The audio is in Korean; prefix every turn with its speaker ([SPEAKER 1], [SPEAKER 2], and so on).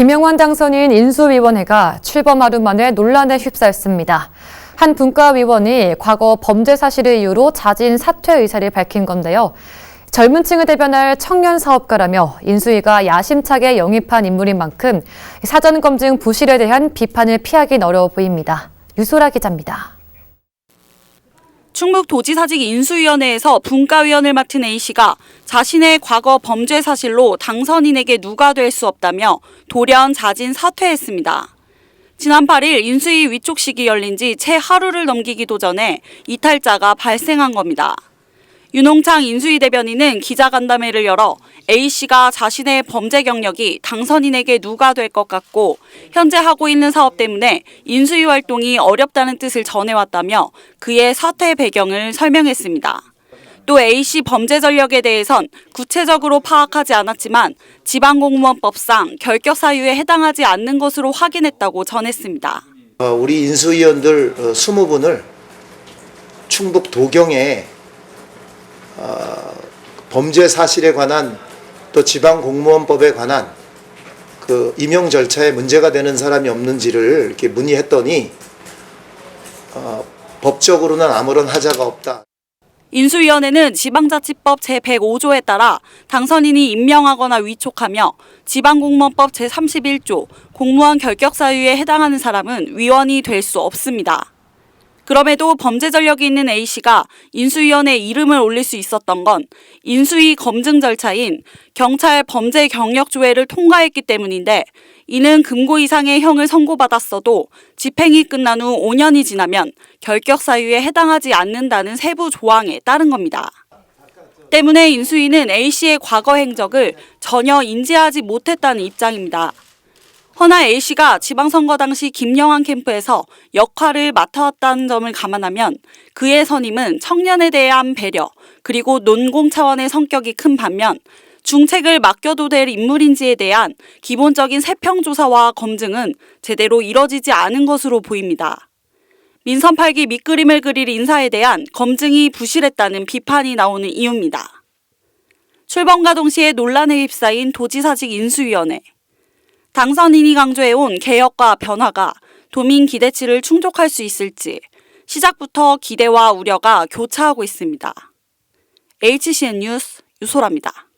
[SPEAKER 1] 김영환 당선인 인수위원회가 출범 하루 만에 논란에 휩싸였습니다. 한 분과위원이 과거 범죄 사실을 이유로 자진 사퇴 의사를 밝힌 건데요. 젊은 층을 대변할 청년 사업가라며 인수위가 야심차게 영입한 인물인 만큼 사전 검증 부실에 대한 비판을 피하긴 어려워 보입니다. 유소라 기자입니다.
[SPEAKER 2] 충북 도지사직 인수위원회에서 분과위원을 맡은 A씨가 자신의 과거 범죄 사실로 당선인에게 누가 될 수 없다며 돌연 자진 사퇴했습니다. 지난 8일 인수위 위촉식이 열린 지 채 하루를 넘기기도 전에 이탈자가 발생한 겁니다. 윤홍창 인수위 대변인은 기자간담회를 열어 A씨가 자신의 범죄 경력이 당선인에게 누가 될 것 같고 현재 하고 있는 사업 때문에 인수위 활동이 어렵다는 뜻을 전해왔다며 그의 사퇴 배경을 설명했습니다. 또 A씨 범죄 전력에 대해선 구체적으로 파악하지 않았지만 지방공무원법상 결격 사유에 해당하지 않는 것으로 확인했다고 전했습니다.
[SPEAKER 3] 어, 우리 인수위원들 어, 20분을 충북 도경에 어, 범죄 사실에 관한 또 지방 공무원법에 관한 그 임용 절차에 문제가 되는 사람이 없는지를 이렇게 문의했더니 어, 법적으로는 아무런 하자가 없다.
[SPEAKER 2] 인수위원회는 지방자치법 제105조에 따라 당선인이 임명하거나 위촉하며 지방공무원법 제31조 공무원 결격 사유에 해당하는 사람은 위원이 될 수 없습니다. 그럼에도 범죄 전력이 있는 A씨가 인수위원회 이름을 올릴 수 있었던 건 인수위 검증 절차인 경찰 범죄 경력 조회를 통과했기 때문인데 이는 금고 이상의 형을 선고받았어도 집행이 끝난 후 5년이 지나면 결격 사유에 해당하지 않는다는 세부 조항에 따른 겁니다. 때문에 인수위는 A씨의 과거 행적을 전혀 인지하지 못했다는 입장입니다. 허나 A씨가 지방선거 당시 김영환 캠프에서 역할을 맡아왔다는 점을 감안하면 그의 선임은 청년에 대한 배려 그리고 논공 차원의 성격이 큰 반면 중책을 맡겨도 될 인물인지에 대한 기본적인 세평조사와 검증은 제대로 이뤄지지 않은 것으로 보입니다. 민선 8기 밑그림을 그릴 인사에 대한 검증이 부실했다는 비판이 나오는 이유입니다. 출범과 동시에 논란에 휩싸인 도지사직 인수위원회. 당선인이 강조해온 개혁과 변화가 도민 기대치를 충족할 수 있을지 시작부터 기대와 우려가 교차하고 있습니다. HCN 뉴스 유소라입니다.